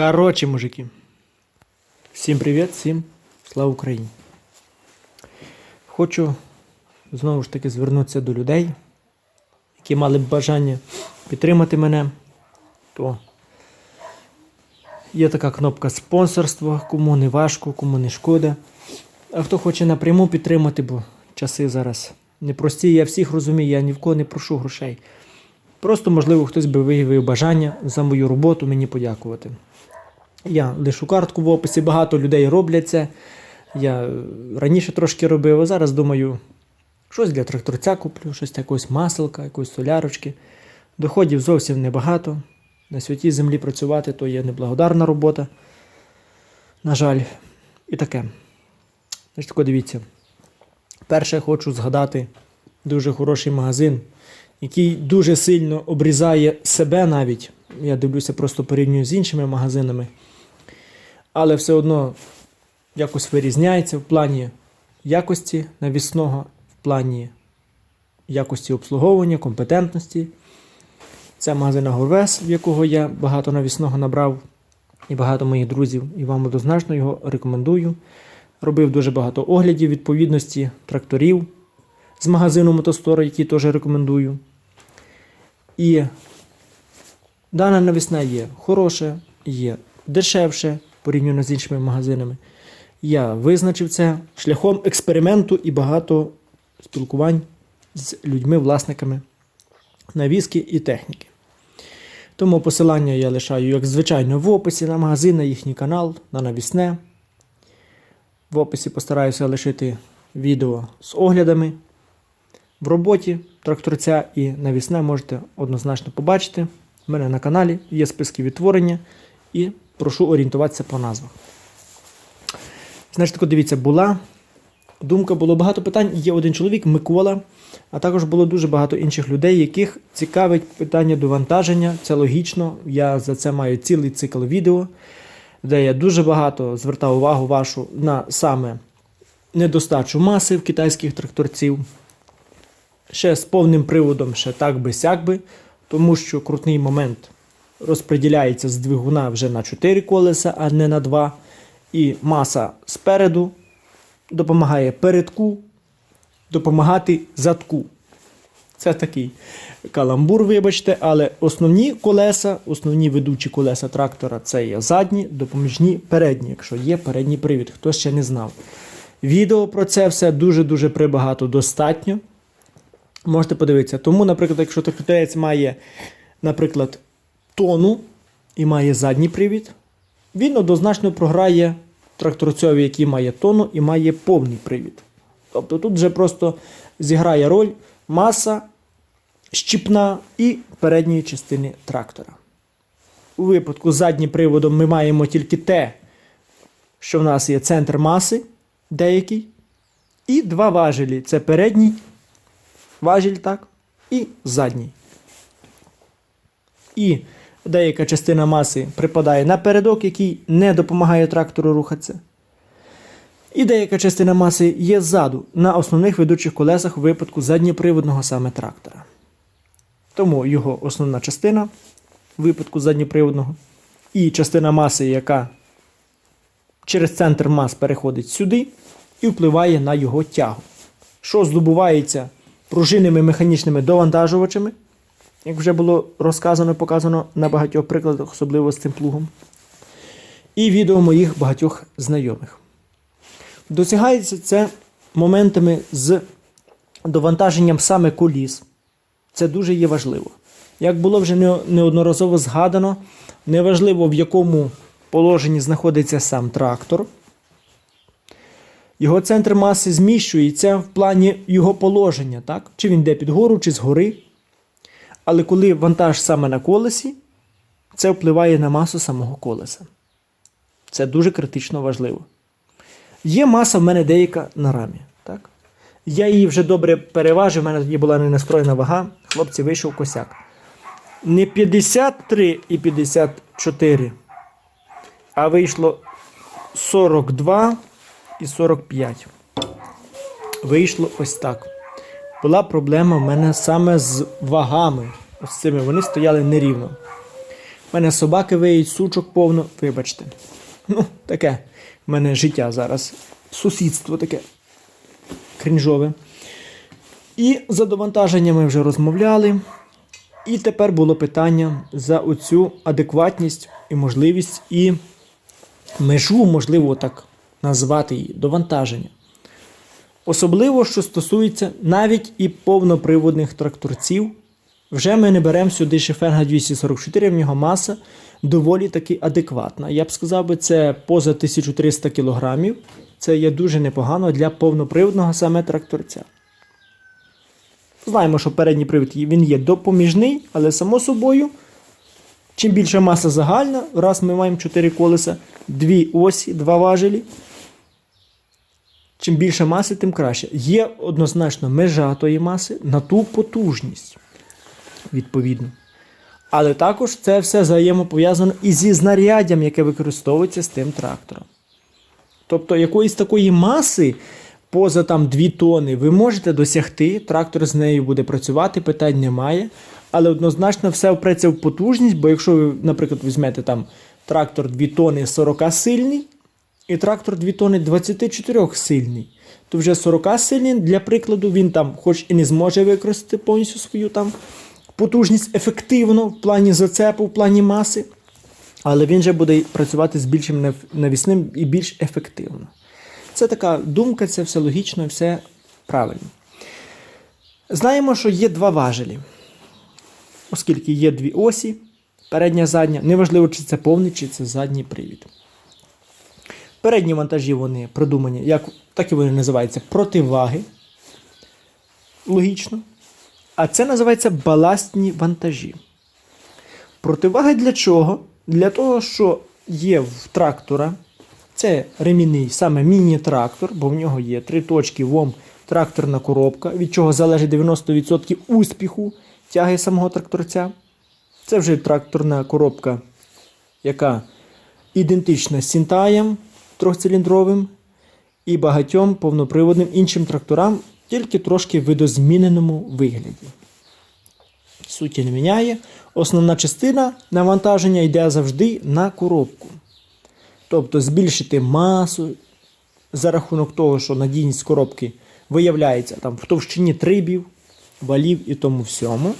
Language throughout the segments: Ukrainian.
Короче, мужики. Всім привіт, всім слава Україні. Хочу знову ж таки звернутися до людей, які мали б бажання підтримати мене. То є така кнопка спонсорство, кому не важко, кому не шкода. А хто хоче напряму підтримати, бо часи зараз непрості, я всіх розумію, я ні в кого не прошу грошей. Просто, можливо, хтось би виявив бажання за мою роботу мені подякувати. Я лишу картку в описі, багато людей роблять це. Я е, раніше трошки робив, а зараз думаю, щось для тракторця куплю, щось якогось маселка, якоїсь солярочки. Доходів зовсім небагато. На святій землі працювати то є неблагодарна робота. На жаль, і таке. Значить, тако дивіться. Перше хочу згадати дуже хороший магазин, який дуже сильно обрізає себе навіть. Я дивлюся, просто порівнюю з іншими магазинами. Але все одно якось вирізняється в плані якості навісного, в плані якості обслуговування, компетентності. Це магазин Агорвес, в якого я багато навісного набрав, і багато моїх друзів, і вам однозначно його рекомендую. Робив дуже багато оглядів відповідності тракторів з магазину Мотостора, який теж рекомендую. І дана навісна є хороша, є дешевше порівняно з іншими магазинами. Я визначив це шляхом експерименту і багато спілкувань з людьми-власниками навіски і техніки. Тому посилання я лишаю, як звичайно, в описі на магазин, на їхній канал, на навісне. В описі постараюся лишити відео з оглядами. В роботі тракторця і навісне можете однозначно побачити. У мене на каналі є списки відтворення і прошу орієнтуватися по назвах. Значить, тако дивіться, була думка, було багато питань. Є один чоловік, Микола, а також було дуже багато інших людей, яких цікавить питання довантаження. Це логічно. Я за це маю цілий цикл відео, де я дуже багато звертав увагу вашу на саме недостачу маси в китайських тракторців. Ще з повним приводом, ще так би сяк би, тому що крутний момент розподіляється з двигуна вже на 4 колеса, а не на 2. І маса спереду допомагає передку допомагати задку. Це такий каламбур, вибачте, але основні колеса, основні ведучі колеса трактора це є задні, допоміжні, передні, якщо є передній привід, хто ще не знав. Відео про це все дуже-дуже прибагато достатньо. Можете подивитися. Тому, наприклад, якщо тракторець має, наприклад, тону і має задній привід, він однозначно програє тракторцьові, який має тону і має повний привід. Тобто тут вже просто зіграє роль маса, щіпна і передньої частини трактора. У випадку з заднім приводом ми маємо тільки те, що в нас є центр маси деякий, і два важелі це передній важіль, так, і задній. І деяка частина маси припадає на передок, який не допомагає трактору рухатися. І деяка частина маси є ззаду на основних ведучих колесах у випадку задньоприводного саме трактора. Тому його основна частина в випадку задньоприводного і частина маси, яка через центр мас переходить сюди і впливає на його тягу, що здобувається пружинними механічними довантажувачами, як вже було розказано, показано на багатьох прикладах, особливо з цим плугом. І відео моїх багатьох знайомих. Досягається це моментами з довантаженням саме коліс. Це дуже є важливо. Як було вже неодноразово згадано, неважливо в якому положенні знаходиться сам трактор. Його центр маси зміщується в плані його положення, так? чи він йде під гору, чи згори. Але коли вантаж саме на колесі, це впливає на масу самого колеса. Це дуже критично важливо. Є маса в мене деяка на рамі. Так? Я її вже добре переважив, в мене тоді була ненастроєна вага. Хлопці, вийшов косяк. Не 53 і 54, а вийшло 42 і 45. Вийшло ось так. Була проблема в мене саме з вагами. Ось цими вони стояли нерівно. У мене собаки виють, сучок повно, вибачте. Ну, таке в мене життя зараз. Сусідство таке крінжове. І за довантаження ми вже розмовляли. І тепер було питання за оцю адекватність і можливість, і межу, можливо, так назвати її, довантаження. Особливо, що стосується навіть і повноприводних тракторців. Вже ми не беремо сюди Шефенга 244, в нього маса доволі таки адекватна. Я б сказав, би, це поза 1300 кг. Це є дуже непогано для повноприводного саме тракторця. Знаємо, що передній привід він є допоміжний, але само собою, чим більша маса загальна, раз ми маємо 4 колеса, дві осі, два важелі. Чим більше маси, тим краще. Є однозначно межа тої маси на ту потужність, відповідно. Але також це все взаємопов'язано і зі знаряддям, яке використовується з тим трактором. Тобто якоїсь такої маси, поза там 2 тони, ви можете досягти, трактор з нею буде працювати, питань немає. Але однозначно все впреться в потужність, бо якщо ви, наприклад, візьмете там трактор 2 тони 40 сильний, і трактор 2 тони 24 сильний, то вже 40 сильний, для прикладу, він там, хоч і не зможе використати повністю свою там потужність ефективно в плані зацепу, в плані маси, але він вже буде працювати з більшим навісним і більш ефективно. Це така думка, це все логічно все правильно. Знаємо, що є два важелі. Оскільки є дві осі, передня задня, неважливо, чи це повний, чи це задній привід. Передні вантажі вони придумані, як, так і вони називаються противаги. Логічно. А це називається баластні вантажі. Противаги для чого? Для того, що є в трактора. Це ремінний, саме міні-трактор, бо в нього є три точки ВОМ тракторна коробка, від чого залежить 90% успіху тяги самого тракторця. Це вже тракторна коробка, яка ідентична Сінтаєм трьохциліндровим і багатьом повноприводним іншим тракторам, тільки трошки в видозміненому вигляді. Суті не міняє. Основна частина навантаження йде завжди на коробку. Тобто збільшити масу за рахунок того, що надійність коробки виявляється там, в товщині трибів, валів і тому всьому.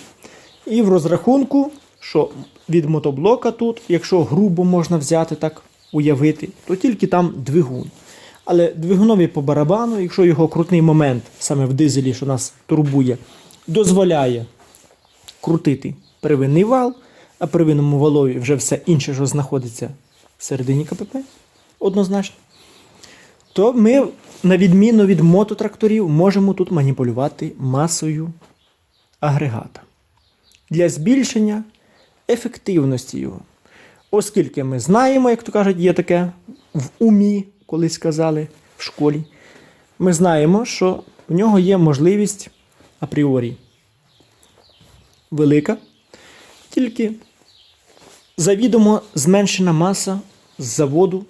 І в розрахунку, що від мотоблока тут, якщо грубо можна взяти так уявити, то тільки там двигун. Але двигунові по барабану, якщо його крутний момент саме в дизелі, що нас турбує, дозволяє крутити первинний вал, а первинному валові вже все інше, що знаходиться всередині КПП, однозначно, то ми, на відміну від мототракторів, можемо тут маніпулювати масою агрегата для збільшення ефективності його. Оскільки ми знаємо, як то кажуть, є таке в умі, колись сказали в школі, ми знаємо, що в нього є можливість апріорі велика, тільки завідомо зменшена маса з заводу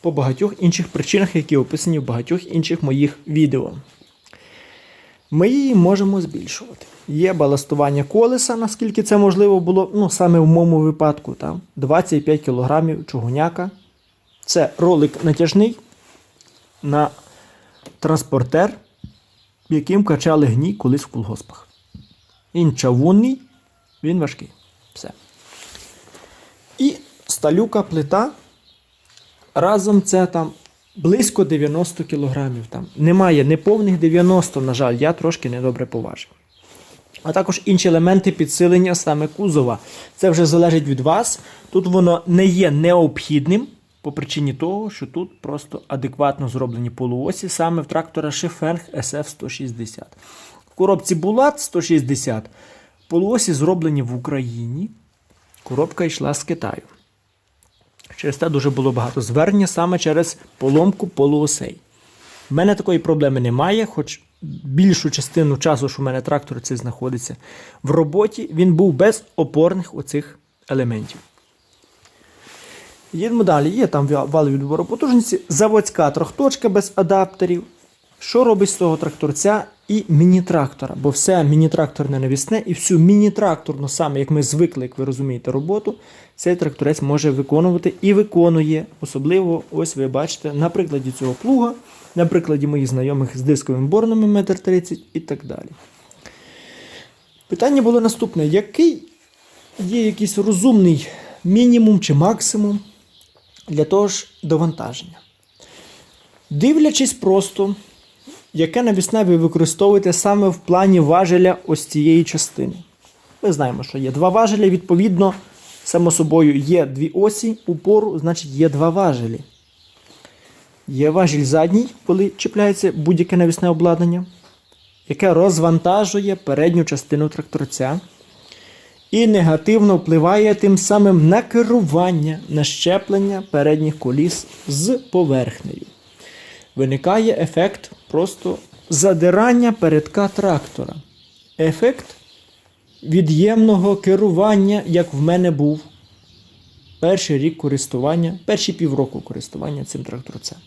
по багатьох інших причинах, які описані в багатьох інших моїх відео. Ми її можемо збільшувати. Є баластування колеса, наскільки це можливо було, ну саме в моєму випадку, там 25 кг чугуняка. Це ролик натяжний на транспортер, яким качали гній колись в колгоспах. Він чавунний, він важкий. Все. І сталюка плита. Разом це там близько 90 кілограмів. Там. Немає неповних 90, на жаль, я трошки недобре поважив. А також інші елементи підсилення саме кузова. Це вже залежить від вас. Тут воно не є необхідним по причині того, що тут просто адекватно зроблені полуосі саме в трактора Шефенг SF-160. В коробці Булат 160 полуосі зроблені в Україні. Коробка йшла з Китаю. Через те дуже було багато звернення саме через поломку полуосей. У мене такої проблеми немає, хоч більшу частину часу, що в мене трактор цей знаходиться в роботі, він був без опорних оцих елементів. Їдемо далі. Є там вал відбору потужності, заводська трьохточка без адаптерів. Що робить з того тракторця і міні-трактора? Бо все міні-тракторне навісне і всю міні-тракторну, саме як ми звикли, як ви розумієте, роботу, цей тракторець може виконувати і виконує. Особливо, ось ви бачите, на прикладі цього плуга, на прикладі моїх знайомих з дисковим борнами 1,30 м і так далі. Питання було наступне: який є якийсь розумний мінімум чи максимум для того ж довантаження? Дивлячись просто, яке навісне ви використовуєте саме в плані важеля ось цієї частини. Ми знаємо, що є два важелі, відповідно, само собою є дві осі упору, значить є два важелі. Є важіль задній, коли чіпляється будь-яке навісне обладнання, яке розвантажує передню частину тракторця і негативно впливає тим самим на керування, на щеплення передніх коліс з поверхнею. Виникає ефект просто задирання передка трактора. Ефект від'ємного керування, як в мене був перший рік користування, перші півроку користування цим тракторцем.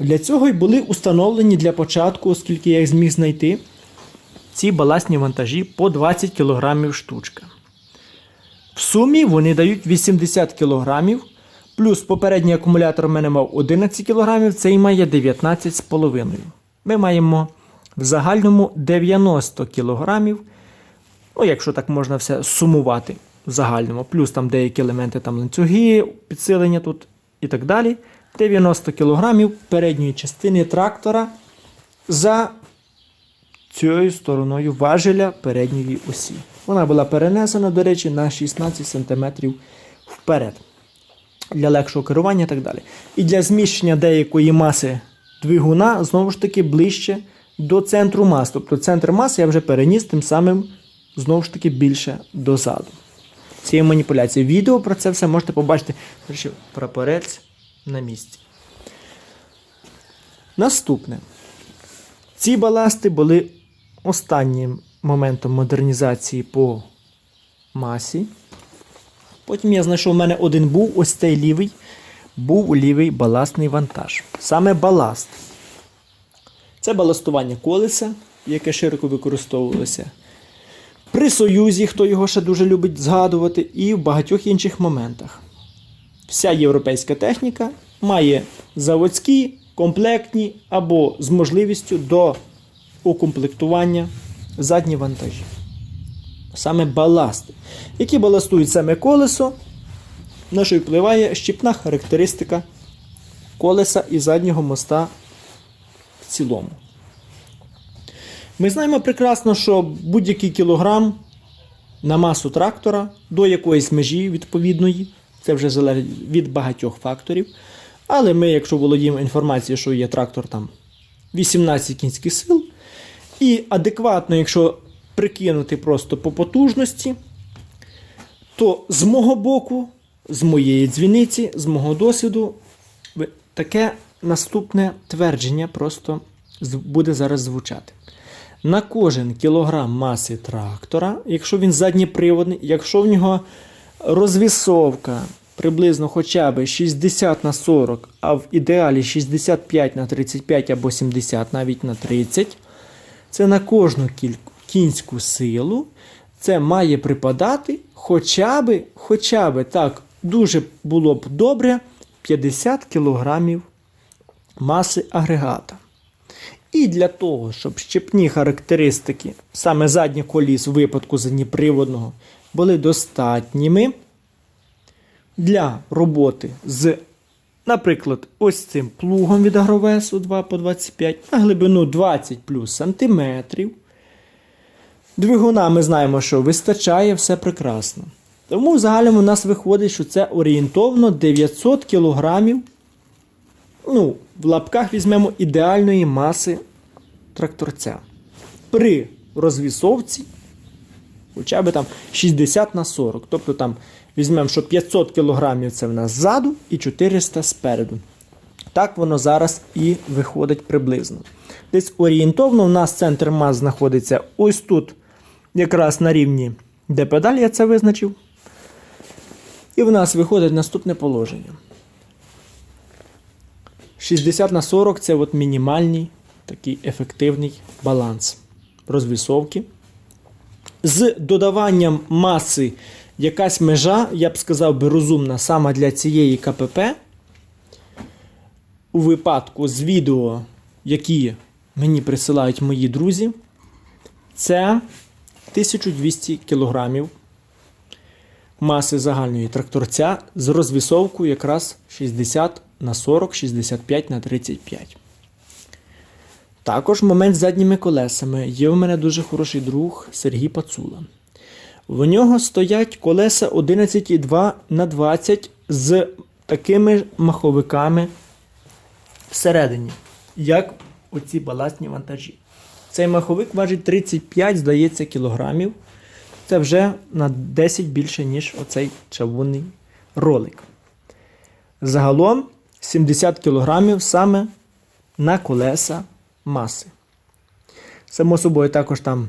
Для цього й були установлені для початку, оскільки я їх зміг знайти, ці баласні вантажі по 20 кг штучка. В сумі вони дають 80 кг, плюс попередній акумулятор в мене мав 11 кг, цей має 19,5 Ми маємо в загальному 90 кг. Ну, якщо так можна все сумувати в загальному, плюс там деякі елементи там ланцюги, підсилення тут і так далі. 90 кг передньої частини трактора за цією стороною важеля передньої осі. Вона була перенесена, до речі, на 16 см вперед. Для легшого керування і так далі. І для зміщення деякої маси двигуна, знову ж таки, ближче до центру мас. Тобто центр маси я вже переніс тим самим, знову ж таки, більше дозаду. Цієї маніпуляції. Відео про це все можете побачити. Речі, прапорець на місці. Наступне. Ці баласти були останнім моментом модернізації по масі. Потім я знайшов, у мене один був, ось цей лівий, був лівий баластний вантаж. Саме баласт. Це баластування колеса, яке широко використовувалося. При Союзі, хто його ще дуже любить згадувати, і в багатьох інших моментах. Вся європейська техніка має заводські, комплектні або з можливістю до укомплектування задні вантажі. Саме баласти, які баластують саме колесо, на що впливає щіпна характеристика колеса і заднього моста в цілому. Ми знаємо прекрасно, що будь-який кілограм на масу трактора до якоїсь межі відповідної, це вже залежить від багатьох факторів. Але ми, якщо володіємо інформацією, що є трактор там 18 кінських сил, і адекватно, якщо прикинути просто по потужності, то з мого боку, з моєї дзвіниці, з мого досвіду, таке наступне твердження просто буде зараз звучати. На кожен кілограм маси трактора, якщо він задніприводний, якщо в нього розвісовка приблизно хоча б 60 на 40, а в ідеалі 65 на 35 або 70 навіть на 30, це на кожну кінську силу це має припадати хоча б, хоча б так дуже було б добре 50 кілограмів маси агрегата. І для того, щоб щепні характеристики, саме задніх коліс у випадку задніприводного, були достатніми для роботи з, наприклад, ось цим плугом від агровесу 2 по 25 на глибину 20 плюс сантиметрів. Двигуна ми знаємо, що вистачає все прекрасно. Тому в загальному у нас виходить, що це орієнтовно 900 кілограмів ну, в лапках візьмемо ідеальної маси тракторця. При розвісовці хоча б там 60 на 40. Тобто там візьмемо, що 500 кг це в нас ззаду і 400 спереду. Так воно зараз і виходить приблизно. Десь орієнтовно у нас центр мас знаходиться ось тут, якраз на рівні, де педаль я це визначив. І в нас виходить наступне положення. 60 на 40 це от мінімальні такий ефективний баланс розвісовки. З додаванням маси якась межа, я б сказав би, розумна саме для цієї КПП. У випадку з відео, які мені присилають мої друзі, це 1200 кг маси загальної тракторця з розвісовкою якраз 60 на 40, 65 на 35. Також момент з задніми колесами. Є у мене дуже хороший друг Сергій Пацула. В нього стоять колеса 11,2 на 20 з такими маховиками всередині, як оці баласні вантажі. Цей маховик важить 35, здається, кілограмів. Це вже на 10 більше, ніж оцей чавунний ролик. Загалом 70 кілограмів саме на колеса маси. Само собою, також там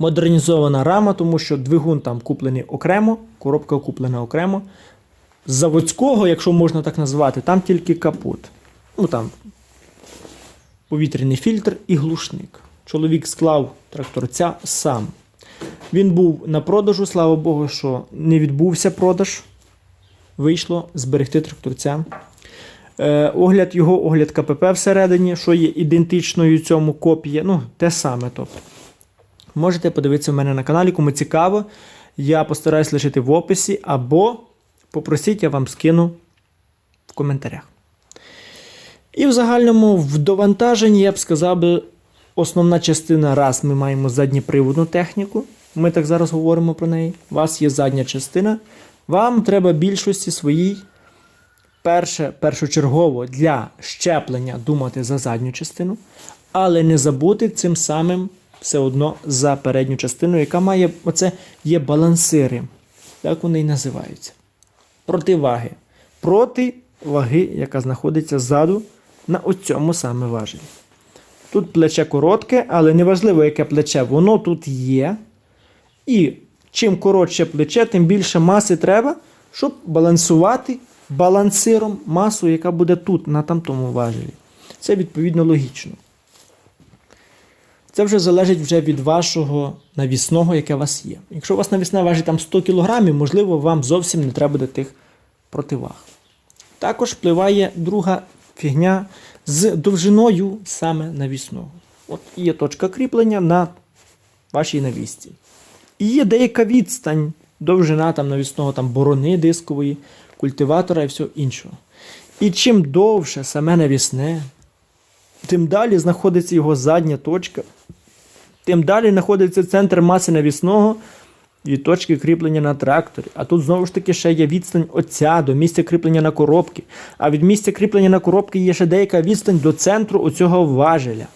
модернізована рама, тому що двигун там куплений окремо, коробка куплена окремо. З заводського, якщо можна так назвати, там тільки капот. Ну там повітряний фільтр і глушник. Чоловік склав тракторця сам. Він був на продажу, слава Богу, що не відбувся продаж. Вийшло зберегти тракторця. Е, огляд його, огляд КПП всередині, що є ідентичною цьому копія. Ну, те саме. тобто. Можете подивитися в мене на каналі, кому цікаво. Я постараюсь лишити в описі, або попросіть, я вам скину в коментарях. І в загальному в довантаженні я б сказав би, основна частина, раз ми маємо задніприводну техніку. Ми так зараз говоримо про неї. У вас є задня частина. Вам треба більшості своїй перше, першочергово для щеплення думати за задню частину, але не забути цим самим все одно за передню частину, яка має оце є балансири. Так вони і називаються. Противаги. Проти ваги, яка знаходиться ззаду на оцьому саме важелі. Тут плече коротке, але неважливо, яке плече, воно тут є. І чим коротше плече, тим більше маси треба, щоб балансувати балансиром масу, яка буде тут, на тамтому важелі. Це відповідно логічно. Це вже залежить вже від вашого навісного, яке у вас є. Якщо у вас навісне важить там 100 кг, можливо, вам зовсім не треба буде тих противаг. Також впливає друга фігня з довжиною саме навісного. От є точка кріплення на вашій навісці. І є деяка відстань, довжина там навісного там борони дискової, культиватора і всього іншого. І чим довше саме навісне, тим далі знаходиться його задня точка, тим далі знаходиться центр маси навісного від точки кріплення на тракторі. А тут знову ж таки ще є відстань оця до місця кріплення на коробки. А від місця кріплення на коробки є ще деяка відстань до центру оцього важеля.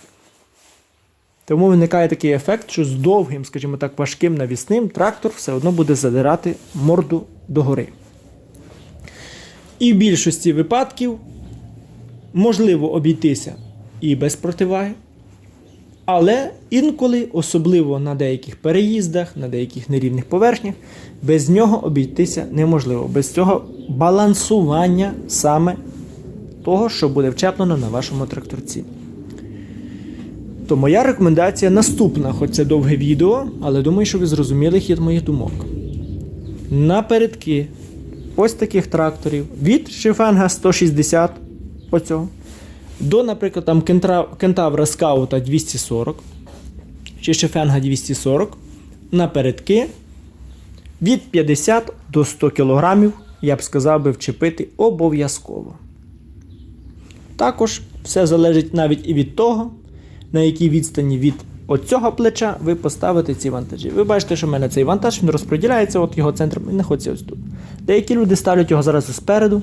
Тому виникає такий ефект, що з довгим, скажімо так, важким навісним трактор все одно буде задирати морду догори. І в більшості випадків можливо обійтися і без противаги. Але інколи, особливо на деяких переїздах, на деяких нерівних поверхнях, без нього обійтися неможливо. Без цього балансування саме того, що буде вчеплено на вашому тракторці. То моя рекомендація наступна, хоч це довге відео, але думаю, що ви зрозуміли хід моїх думок. Напередки ось таких тракторів від Шифенга 160 оцього, до, наприклад, там Кентавра Скаута 240 чи Шифенга 240 напередки від 50 до 100 кг, я б сказав би, вчепити обов'язково. Також все залежить навіть і від того, на якій відстані від оцього плеча ви поставите ці вантажі. Ви бачите, що в мене цей вантаж він розподіляється, от його центр знаходиться ось тут. Деякі люди ставлять його зараз спереду.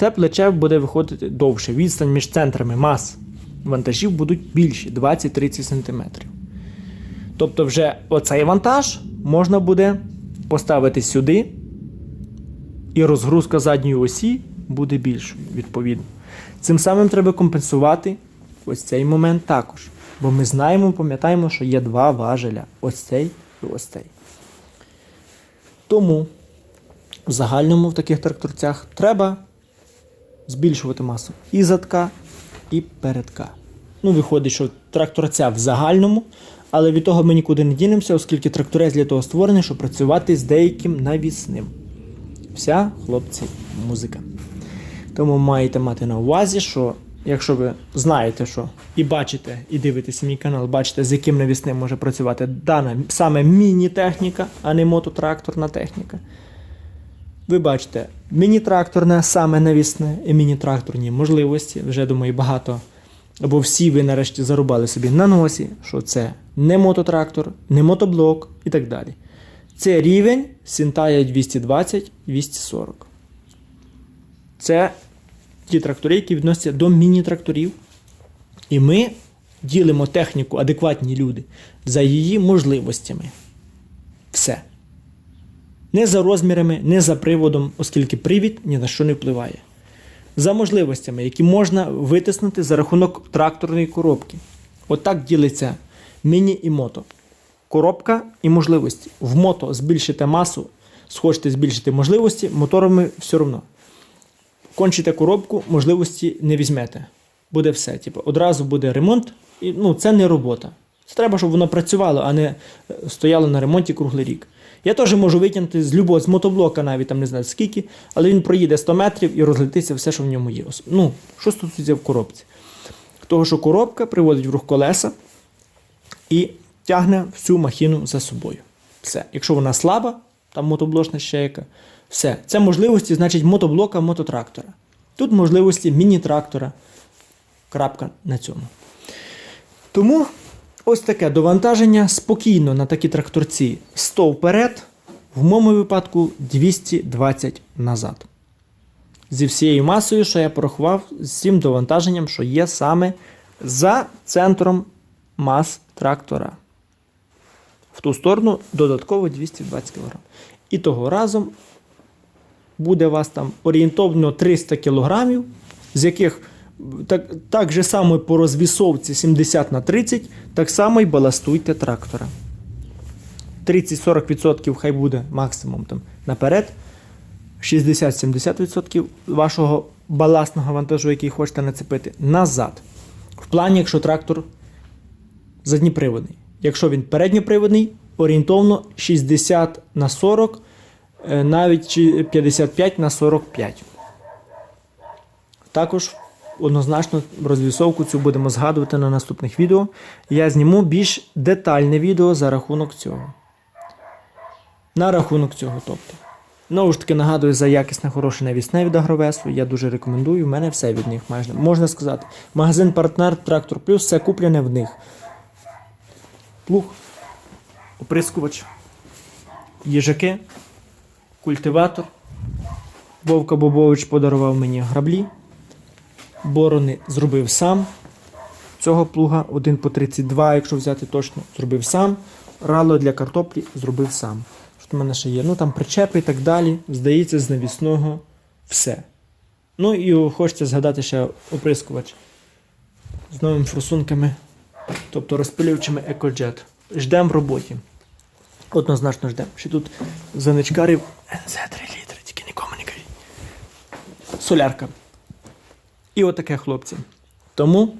Це плече буде виходити довше. Відстань між центрами мас вантажів будуть більші 20-30 см. Тобто, вже оцей вантаж можна буде поставити сюди, і розгрузка задньої осі буде більшою, відповідно. Цим самим треба компенсувати ось цей момент також. Бо ми знаємо, пам'ятаємо, що є два важеля: ось цей і ось цей. Тому в загальному в таких тракторцях треба збільшувати масу і задка, і передка. Ну, виходить, що тракторця в загальному, але від того ми нікуди не дінемося, оскільки тракторець для того створений, щоб працювати з деяким навісним. Вся, хлопці, музика. Тому маєте мати на увазі, що якщо ви знаєте, що і бачите, і дивитеся мій канал, бачите, з яким навісним може працювати дана саме міні-техніка, а не мототракторна техніка. Ви бачите, міні-тракторне саме навісне і міні-тракторні можливості. Вже думаю, багато. Або всі ви нарешті зарубали собі на носі, що це не мототрактор, не мотоблок і так далі. Це рівень Сінтая 220-240. Це ті трактори, які відносяться до міні-тракторів. І ми ділимо техніку адекватні люди за її можливостями. Не за розмірами, не за приводом, оскільки привід ні на що не впливає. За можливостями, які можна витиснути за рахунок тракторної коробки. Отак ділиться міні і мото. Коробка і можливості. В мото збільшите масу, схочете збільшити можливості, моторами все одно. Кончите коробку, можливості не візьмете. Буде все. Типу, одразу буде ремонт, і ну, це не робота. Це треба, щоб воно працювало, а не е, стояло на ремонті круглий рік. Я теж можу витягнути з любого з мотоблока, навіть там не знаю скільки, але він проїде 100 метрів і розлетиться все, що в ньому є. Ну, що стосується в коробці? Того, що коробка приводить в рух колеса і тягне всю махіну за собою. Все. Якщо вона слаба, там мотоблочна ще яка, все. Це можливості, значить, мотоблока мототрактора. Тут можливості міні-трактора. Крапка на цьому. Тому ось таке довантаження спокійно на такі тракторці 100 вперед, в моєму випадку 220 назад. Зі всією масою, що я порахував, з цим довантаженням, що є саме за центром мас трактора. В ту сторону додатково 220 кг. І того разом буде у вас там орієнтовно 300 кг, з яких так, так же само по розвісовці 70 на 30, так само й баластуйте трактора. 30-40% хай буде максимум там наперед. 60-70% вашого баласного вантажу, який хочете нацепити, назад. В плані, якщо трактор задніприводний. Якщо він передньоприводний, орієнтовно 60 на 40, е, навіть 55 на 45. Також однозначно розвісовку цю будемо згадувати на наступних відео. Я зніму більш детальне відео за рахунок цього. На рахунок цього, тобто. Знову ж таки нагадую за якісне хороше навісне від Агровесу. Я дуже рекомендую. У мене все від них майже. Можна сказати. Магазин партнер Трактор Плюс все куплене в них. Плуг, оприскувач, їжаки, культиватор. Вовка Бобович подарував мені граблі. Борони зробив сам. Цього плуга 1 по 32, якщо взяти точно, зробив сам. Рало для картоплі зробив сам. Що в мене ще є? Ну там причепи і так далі. Здається, з навісного все. Ну і хочеться згадати ще оприскувач з новими форсунками, тобто розпилювачами EcoJet. Ждемо в роботі. Однозначно ждемо. Ще тут заничкарів НЗ 3 літри, тільки нікому не кажіть. Солярка. І отаке, хлопці. Тому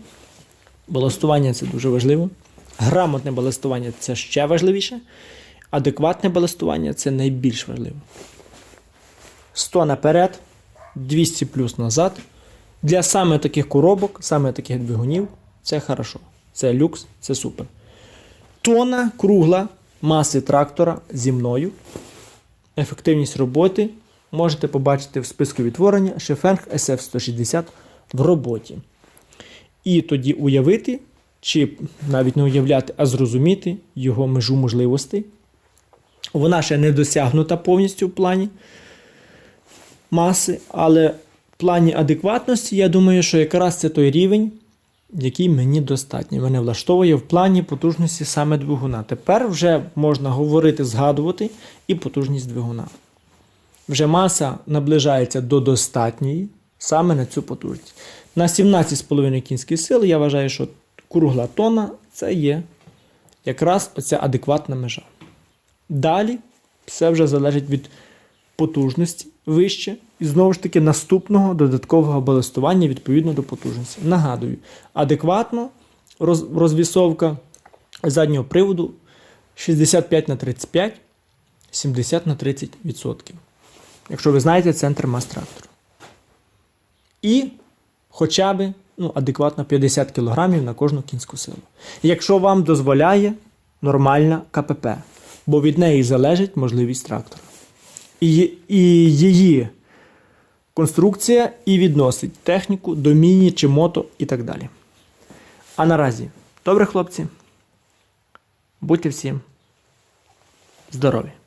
баластування це дуже важливо. Грамотне баластування це ще важливіше. Адекватне баластування це найбільш важливо. 100 наперед, 200 плюс назад. Для саме таких коробок, саме таких двигунів, це хорошо. Це люкс, це супер. Тона кругла маси трактора зі мною. Ефективність роботи можете побачити в списку відтворення Шефенг SF160 в роботі. І тоді уявити, чи навіть не уявляти, а зрозуміти його межу можливостей. Вона ще не досягнута повністю в плані маси, але в плані адекватності, я думаю, що якраз це той рівень, який мені достатній. Мене влаштовує в плані потужності саме двигуна. Тепер вже можна говорити, згадувати і потужність двигуна. Вже маса наближається до достатньої саме на цю потужність. На 17,5 кінських сил я вважаю, що кругла тона це є якраз оця адекватна межа. Далі все вже залежить від потужності вище і знову ж таки наступного додаткового баластування відповідно до потужності. Нагадую, адекватно роз, розвісовка заднього приводу 65 на 35, 70 на 30%. Якщо ви знаєте центр мас-трактору. І хоча б ну, адекватно 50 кг на кожну кінську силу. Якщо вам дозволяє нормальна КПП, бо від неї залежить можливість трактора. І, і її конструкція і відносить техніку до міні чи мото і так далі. А наразі, добре, хлопці, будьте всім здорові!